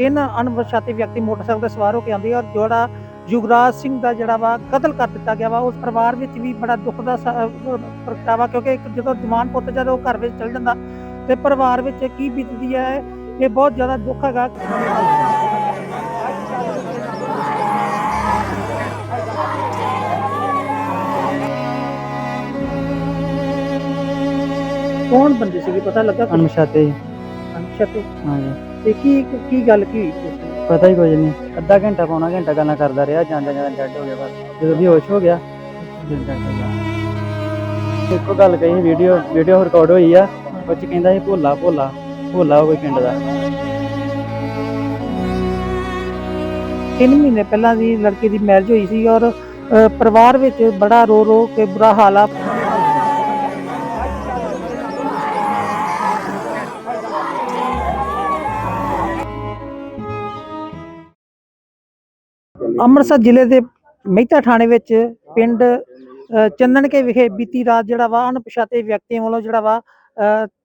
ਤਿੰਨ ਅਣਪਛਾਤੇ ਵਿਅਕਤੀ ਮੋਟਰਸਾਈਕਲ ਤੇ ਸਵਾਰ ਹੋ ਕੇ ਆਉਂਦੇ ਔਰ ਜਿਹੜਾ ਯੁਗਰਾਜ ਸਿੰਘ ਦਾ ਜਿਹੜਾ ਵਾ ਕਤਲ ਕਰ ਦਿੱਤਾ ਗਿਆ ਵਾ ਉਸ ਪਰਿਵਾਰ ਵਿੱਚ ਵੀ ਬੜਾ ਦੁੱਖ ਦਾ ਪ੍ਰਗਟਾਵਾ ਕਿਉਂਕਿ ਇੱਕ ਜਦੋਂ ਜਵਾਨ ਪੁੱਤ ਜਦੋਂ ਘਰ ਵਿੱਚ ਚਲ ਜਾਂਦਾ ਤੇ ਪਰਿਵਾਰ ਵਿੱਚ ਕੀ ਬੀਤਦੀ ਹੈ ਇਹ ਬਹੁਤ ਜ਼ਿਆਦਾ ਦੁੱਖ ਹੈਗਾ। ਕੌਣ ਬੰਦੇ ਸੀਗੇ ਪਤਾ ਲੱਗਾ? ਅਣਪਛਾਤੇ ਅਣਪਛਾਤੇ? ਹਾਂਜੀ। ਤੇ ਕੀ ਕੀ ਗੱਲ ਕੀ? ਪਤਾ ਹੀ ਕੁਝ ਨਹੀਂ। ਅੱਧਾ ਘੰਟਾ ਪੌਣਾ ਘੰਟਾ ਗੱਲਾਂ ਕਰਦਾ ਰਿਹਾ ਜਾਂਦਾ ਜਾਂਦਾ ਡੈਡ ਹੋ ਗਿਆ ਬਸ। ਜਦੋਂ ਬੇਹੋਸ਼ ਹੋ ਗਿਆ ਫਿਰ ਡੈਡ ਹੋ ਗਿਆ ਇੱਕੋ ਗੱਲ ਕਹੀ ਵੀਡੀਓ ਵੀਡੀਓ ਰਿਕਾਰਡ ਹੋਈ ਆ ਉਹ ਚ ਕਹਿੰਦਾ ਸੀ ਭੋਲਾ ਭੋਲਾ ਭੋਲਾ ਕੋਈ ਪਿੰਡ ਦਾ। ਤਿੰਨ ਮਹੀਨੇ ਪਹਿਲਾਂ ਦੀ ਲੜਕੀ ਦੀ ਮੈਰਿਜ ਹੋਈ ਸੀ ਔਰ ਪਰਿਵਾਰ ਵਿੱਚ ਬੜਾ ਰੋ ਰੋ ਕੇ ਬੁਰਾ ਹਾਲ ਆ। ਅੰਮ੍ਰਿਤਸਰ ਜ਼ਿਲ੍ਹੇ ਦੇ ਮਹਿਤਾ ਥਾਣੇ ਵਿੱਚ ਪਿੰਡ ਅ, ਚੰਦਨਕੇ ਵਿਖੇ ਬੀਤੀ ਰਾਤ ਜਿਹੜਾ ਵਾ ਅਣਪਛਾਤੇ ਵਿਅਕਤੀਆਂ ਵੱਲੋਂ ਜਿਹੜਾ ਵਾ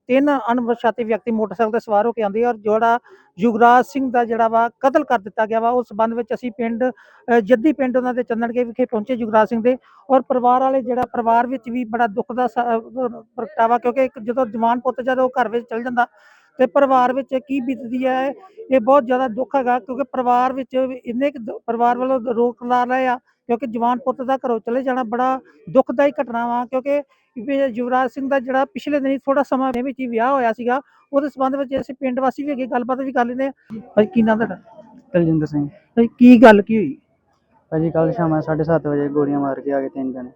ਤਿੰਨ ਅਣਪਛਾਤੇ ਵਿਅਕਤੀ ਮੋਟਰਸਾਈਕਲ ਤੇ ਸਵਾਰ ਹੋ ਕੇ ਆਉਂਦੇ ਔਰ ਜਿਹੜਾ ਯੁਗਰਾਜ ਸਿੰਘ ਦਾ ਜਿਹੜਾ ਵਾ ਕਤਲ ਕਰ ਦਿੱਤਾ ਗਿਆ ਵਾ ਉਸ ਸੰਬੰਧ ਵਿੱਚ ਅਸੀਂ ਪਿੰਡ ਜੱਦੀ ਪਿੰਡ ਉਹਨਾਂ ਦੇ ਚੰਦਨਕੇ ਵਿਖੇ ਪਹੁੰਚੇ ਯੁਗਰਾਜ ਸਿੰਘ ਦੇ ਔਰ ਪਰਿਵਾਰ ਵਾਲੇ ਜਿਹੜਾ ਪਰਿਵਾਰ ਵਿੱਚ ਵੀ ਬੜਾ ਦੁੱਖ ਦਾ ਸ- ਪ੍ਰਗਟਾਵਾ ਕਿਉਂਕਿ ਇੱਕ ਜਦੋਂ ਜਵਾਨ ਪੁੱਤ ਜਦੋਂ ਘਰ ਵਿੱਚ ਚਲ ਜਾਂਦਾ ਤੇ ਪਰਿਵਾਰ ਵਿੱਚ ਕੀ ਬੀਤਦੀ ਹੈ ਇਹ ਬਹੁਤ ਜ਼ਿਆਦਾ ਦੁੱਖ ਹੈਗਾ ਕਿਉਂਕਿ ਪਰਿਵਾਰ ਵਿੱਚ ਇੰਨੇ ਕੁ ਪਰਿਵਾਰ ਵੱਲੋਂ ਰੋਕ ਲਾ ਰਹੇ ਆ ਕਿਉਂਕਿ ਜਵਾਨ ਪੁੱਤ ਦਾ ਘਰੋਂ ਚਲੇ ਜਾਣਾ ਬੜਾ ਦੁਖਦਾਈ ਘਟਨਾ ਵਾ ਕਿਉਂਕਿ ਯੁਵਰਾਜ ਸਿੰਘ ਦਾ ਜਿਹੜਾ ਪਿਛਲੇ ਦਿਨੀ ਥੋੜਾ ਸਮਾਂ ਦੇ ਵਿੱਚ ਹੀ ਵਿਆਹ ਹੋਇਆ ਸੀਗਾ ਉਹਦੇ ਸੰਬੰਧ ਵਿੱਚ ਅਸੀਂ ਪਿੰਡ ਵਾਸੀ ਵੀ ਅੱਗੇ ਗੱਲਬਾਤ ਵੀ ਕਰ ਲੈਂਦੇ ਆ ਭਾਈ ਕੀ ਨਾਂ ਤੁਹਾਡਾ? ਤਲਜਿੰਦਰ ਸਿੰਘ। ਭਾਈ ਕੀ ਗੱਲ ਕੀ ਹੋਈ? ਭਾਜੀ ਕੱਲ ਸ਼ਾਮਾਂ 7:30 ਵਜੇ ਗੋਲੀਆਂ ਮਾਰ ਕੇ ਆ ਗਏ ਤਿੰਨ ਜਣੇ।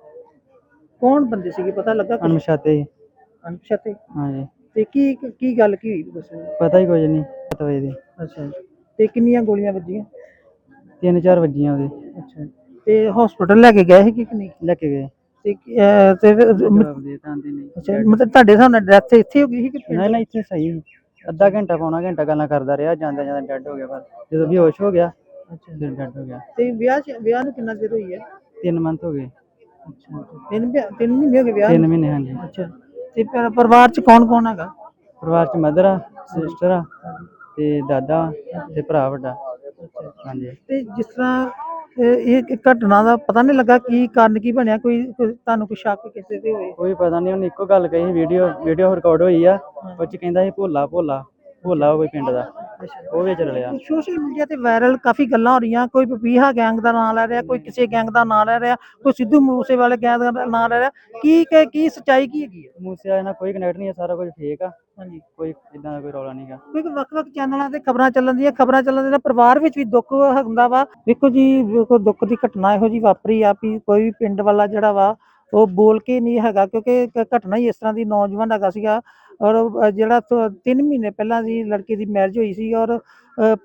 ਕੌਣ ਬੰਦੇ ਸੀਗੇ? ਪਤਾ ਲੱਗਾ ਕੁਛ? ਅਣਪਛਾਤੇ ਅਣਪਛਾਤੇ ਹਾਂਜੀ। ਤੇ ਕੀ ਕੀ ਗੱਲ ਕੀ ਹੋਈ ਦੱਸੋ? ਪਤਾ ਹੀ ਕੁਝ ਨਹੀਂ 7 ਵਜੇ ਦੀ। ਅੱਛਾ ਜੀ। ਤੇ ਕਿੰਨੀਆਂ ਗੋਲੀਆਂ ਵੱਜੀਆਂ? ਤਿੰਨ ਚਾਰ ਵੱਜੀਆਂ ਉਹਦੇ। ਅੱਛਾ ਤੇ ਹਸਪੀਟਲ ਲੈ ਕੇ ਗਏ ਸੀ ਕਿ ਨਹੀਂ? ਲੈ ਕੇ ਗਏ। ਤੇ ਕੀ- ਅਹ ਤੇ ਫਿਰ- ਜਵਾਬ ਦੇ ਤਾਂ ਆਂਦੇ ਨਹੀਂ। ਅੱਛਾ ਮਤਲਬ ਤੁਹਾਡੇ ਹਿਸਾਬ ਨਾਲ ਡੈਥ ਇੱਥੇ ਹੋ ਗਈ ਸੀ ਕਿ ਪਿੰਡ? ਨਹੀਂ ਨਹੀਂ ਇੱਥੇ ਸਹੀ ਸੀ। ਅੱਧਾ ਘੰਟਾ ਪੌਣਾ ਘੰਟਾ ਗੱਲਾਂ ਕਰਦਾ ਰਿਹਾ ਜਾਂਦਾ ਜਾਂਦਾ ਡੈਡ ਹੋ ਗਿਆ ਬਸ। ਜਦੋਂ ਬੇਹੋਸ਼ ਹੋ ਗਿਆ ਅੱਛਾ ਫਿਰ ਡੈਡ ਹੋ ਗਿਆ। ਤੇ ਵਿਆਹ 'ਚ- ਵਿਆਹ ਨੂੰ ਕਿੰਨਾ ਚਿਰ ਹੋਈ ਹੈ? ਤਿੰਨ ਮੰਥ ਹੋ ਗਏ। ਅੱਛਾ ਤਿੰਨ ਵਿਆਹ- ਤਿੰਨ ਮਹੀਨੇ ਹੋ ਗਏ ਵਿਆਹ ਤਿੰਨ ਨੂੰ? ਮਹੀਨੇ ਹਾਂਜੀ। ਅੱਛਾ। ਤੇ ਪਰ ਪਰਿਵਾਰ 'ਚ ਕੌਣ ਕੌਣ ਹੈਗਾ? ਪਰਿਵਾਰ ਚ ਮਦਰ ਆ ਸਿਸਟਰ ਆ ਤੇ ਦਾਦਾ ਤੇ ਭਰਾ ਵੱਡਾ। ਹਾਂਜੀ। ਤੇ ਜਿਸ ਤਰ੍ਹਾਂ ਇਹ ਇਹ ਇੱਕ ਘਟਨਾ ਦਾ ਪਤਾ ਨਹੀਂ ਲੱਗਾ ਕੀ ਕਾਰਨ ਕੀ ਬਣਿਆ ਕੋਈ ਕੋਈ ਤੁਹਾਨੂੰ ਕੋਈ ਸ਼ੱਕ ਕਿਸੇ ਤੇ ਹੋਏ? ਕੋਈ ਪਤਾ ਨਹੀਂ ਉਹਨੇ ਇੱਕੋ ਗੱਲ ਕਹੀ ਵੀਡੀਓ ਵੀਡੀਓ ਰਿਕਾਰਡ ਹੋਈ ਆ ਉਹ ਚ ਕਹਿੰਦਾ ਸੀ ਭੋਲਾ ਭੋਲਾ ਭੋਲਾ ਕੋਈ ਪਿੰਡ ਦਾ। ਉਹ ਵਿੱਚ ਰਲਿਆ ਸੋਸ਼ਲ ਮੀਡੀਆ ਤੇ ਵਾਇਰਲ ਕਾਫੀ ਗੱਲਾਂ ਹੋ ਰਹੀਆਂ ਕੋਈ ਪਪੀਹਾ ਗੈਂਗ ਦਾ ਨਾਮ ਲੈ ਰਿਹਾ ਕੋਈ ਕਿਸੇ ਗੈਂਗ ਦਾ ਨਾਮ ਲੈ ਰਿਹਾ ਕੋਈ ਸਿੱਧੂ ਮੂਸੇ ਵਾਲੇ ਗੈਂਗ ਦਾ ਨਾਮ ਲੈ ਰਿਹਾ ਕੀ ਕੀ ਕੀ ਸੱਚਾਈ ਕੀ ਹੈਗੀ ਹੈ ਮੂਸੇ ਵਾਲੇ ਨਾਲ ਕੋਈ ਕਨੈਕਟ ਨਹੀਂ ਹੈ ਸਾਰਾ ਕੁਝ ਫੇਕ ਆ। ਹਾਂਜੀ। ਕੋਈ ਇਦਾਂ ਦਾ ਕੋਈ ਰੌਲਾ ਨਹੀਂਗਾ ਕਿਉਂਕਿ ਵੱਖ-ਵੱਖ ਚੈਨਲਾਂ ਤੇ ਖਬਰਾਂ ਚੱਲਣ ਦੀਆਂ ਖਬਰਾਂ ਚੱਲਣ ਦੇ ਨਾਲ ਪਰਿਵਾਰ ਵਿੱਚ ਵੀ ਦੁੱਖ ਹੁੰਦਾ ਵਾ। ਵੇਖੋ ਜੀ ਵੇਖੋ ਦੁੱਖ ਦੀ ਘਟਨਾ ਇਹੋ ਜੀ ਵਾਪਰੀ ਆ ਵੀ ਕੋਈ ਵੀ ਪਿੰਡ ਵਾਲਾ ਜਿਹੜਾ ਵਾ ਉਹ ਬੋਲ ਕੇ ਨਹੀਂ ਹੈਗਾ ਕਿਉਂਕਿ ਇੱਕ ਘਟਨਾ ਹੀ ਇਸ ਤਰ੍ਹਾਂ ਦੀ ਨੌਜਵਾਨ ਹੈਗਾ ਸੀਗਾ ਔਰ ਜਿਹੜਾ 3 ਮਹੀਨੇ ਪਹਿਲਾਂ ਦੀ ਲੜਕੀ ਦੀ ਮੈਰਿਜ ਹੋਈ ਸੀ ਔਰ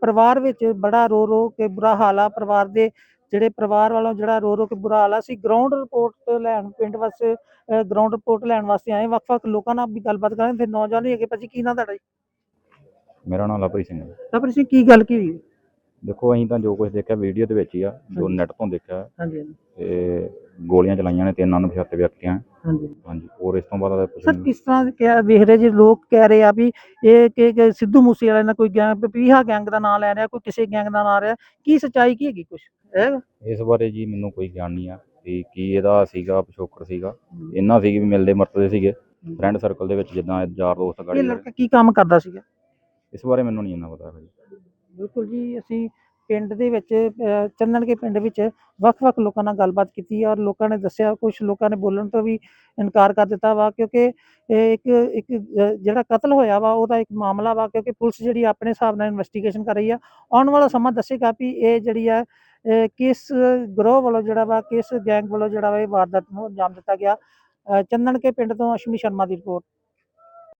ਪਰਿਵਾਰ ਵਿੱਚ ਬੜਾ ਰੋ ਰੋ ਕੇ ਬੁਰਾ ਹਾਲ ਆ ਪਰਿਵਾਰ ਦੇ ਜਿਹੜੇ ਪਰਿਵਾਰ ਵਾਲੋਂ ਜਿਹੜਾ ਰੋ ਰੋ ਕੇ ਬੁਰਾ ਹਾਲ ਆ ਸੀ ਗਰਾਊਂਡ ਰਿਪੋਰਟ ਲੈਣ ਪਿੰਡ ਵਾਸਤੇ ਗਰਾਊਂਡ ਰਿਪੋਰਟ ਲੈਣ ਵਾਸਤੇ ਆਏ ਵੱਖ-ਵੱਖ ਲੋਕਾਂ ਨਾਲ ਵੀ ਗੱਲਬਾਤ ਕਰਾਂਗੇ ਫਿਰ ਨੌਜਵਾਨ ਹੀ ਹੈਗੇ ਭਾਜੀ ਕੀ ਨਾਂ ਤੁਹਾਡਾ ਜੀ? ਮੇਰਾ ਨਾਮ ਲਵਪ੍ਰੀਤ ਸਿੰਘ ਹੈ। ਤਾਂ ਫਿਰ ਅਸੀਂ ਕੀ ਗੱਲ ਕੀ ਹੋਈ? ਦੇਖੋ ਅਸੀਂ ਤਾਂ ਜੋ ਕੁਝ ਦੇਖਿਆ ਵੀਡੀਓ ਦੇ ਵਿੱਚ ਹੀ ਆ ਜੋ ਨੈਟ ਤੋਂ ਦੇਖਿਆ ਹੈ, ਹਾਂਜੀ ਹਾਂਜੀ। ਤੇ ਗੋਲੀਆਂ ਚਲਾਈਆਂ ਨੇ ਤਿੰਨ ਅਣਪਛਾਤੇ ਵਿਅਕਤੀਆਂ। ਹਾਂਜੀ। ਹਾਂਜੀ ਔਰ ਇਸ ਤੋਂ ਬਾਅਦ ਕੁਛ ਸਰ ਕਿਸ ਤਰ੍ਹਾਂ ਕਿਹਾ ਵੇਖ ਰਹੇ ਜੀ ਲੋਕ ਕਹਿ ਰਹੇ ਆ ਵੀ ਇਹ ਕਿ ਕਿ ਸਿੱਧੂ ਮੂਸੇ ਵਾਲੇ ਨਾਲ ਕੋਈ ਗੈਂਗ ਪੀਹਾ ਗੈਂਗ ਦਾ ਨਾਮ ਲੈ ਰਿਹਾ ਕੋਈ ਕਿਸੇ ਗੈਂਗ ਦਾ ਨਾਮ ਰਿਹਾ ਕੀ ਸੱਚਾਈ ਕੀ ਹੈਗੀ ਕੁਛ? ਹੈ? ਇਸ ਬਾਰੇ ਜੀ ਮੈਨੂੰ ਕੋਈ ਗਿਆਨ ਨਹੀਂ ਆ ਕਿ ਕੀ ਇਹਦਾ ਸੀਗਾ ਪਿਛੋਕੜ ਸੀਗਾ। ਇੰਨਾ ਸੀ ਵੀ ਮਿਲਦੇ ਮਰਤਦੇ ਸੀਗੇ। ਫਰੈਂਡ ਸਰਕਲ ਦੇ ਵਿੱਚ ਜਿੱਦਾਂ ਯਾਰ ਦੋਸਤ ਇਹ ਗਾੜੀ ਲੜਕਾ ਕੀ ਕੰਮ ਕਰਦਾ ਸੀਗਾ? ਇਸ ਬਾਰੇ ਮੈਨੂੰ ਨਹੀਂ ਇੰਨਾ ਪਤਾ ਹੈ ਜੀ। ਬਿਲਕੁਲ ਜੀ ਅਸੀਂ ਪਿੰਡ ਦੇ ਵਿੱਚ ਅਹ, ਚੰਦਨਕੇ ਪਿੰਡ ਵਿੱਚ ਵੱਖ-ਵੱਖ ਲੋਕਾਂ ਨਾਲ ਗੱਲਬਾਤ ਕੀਤੀ ਔਰ ਲੋਕਾਂ ਨੇ ਦੱਸਿਆ ਕੁਝ ਲੋਕਾਂ ਨੇ ਬੋਲਣ ਤੋਂ ਵੀ ਇਨਕਾਰ ਕਰ ਦਿੱਤਾ ਵਾ ਕਿਉਂਕਿ ਇਹ ਇੱਕ ਇੱਕ ਜਿਹੜਾ ਕਤਲ ਹੋਇਆ ਵਾ ਉਹਦਾ ਇੱਕ ਮਾਮਲਾ ਵਾ ਕਿਉਂਕਿ ਪੁਲਿਸ ਜਿਹੜੀ ਆਪਣੇ ਹਿਸਾਬ ਨਾਲ ਇਨਵੈਸਟੀਗੇਸ਼ਨ ਕਰ ਰਹੀ ਆ ਆਉਣ ਵਾਲਾ ਸਮਾਂ ਦੱਸੇਗਾ ਵੀ ਇਹ ਜਿਹੜੀ ਆ ਕਿਸ ਗਰੋਹ ਵੱਲੋਂ ਜਿਹੜਾ ਵਾ ਕਿਸ ਗੈਂਗ ਵੱਲੋਂ ਜਿਹੜਾ ਵਾ ਇਹ ਵਾਰਦਾਤ ਨੂੰ ਅੰਜਾਮ ਦਿੱਤਾ ਗਿਆ। ਅਹ, ਚੰਦਨਕੇ ਪਿੰਡ ਤੋਂ ਅਸ਼ਵਨੀ ਸ਼ਰਮਾ ਦੀ ਰਿਪੋਰਟ।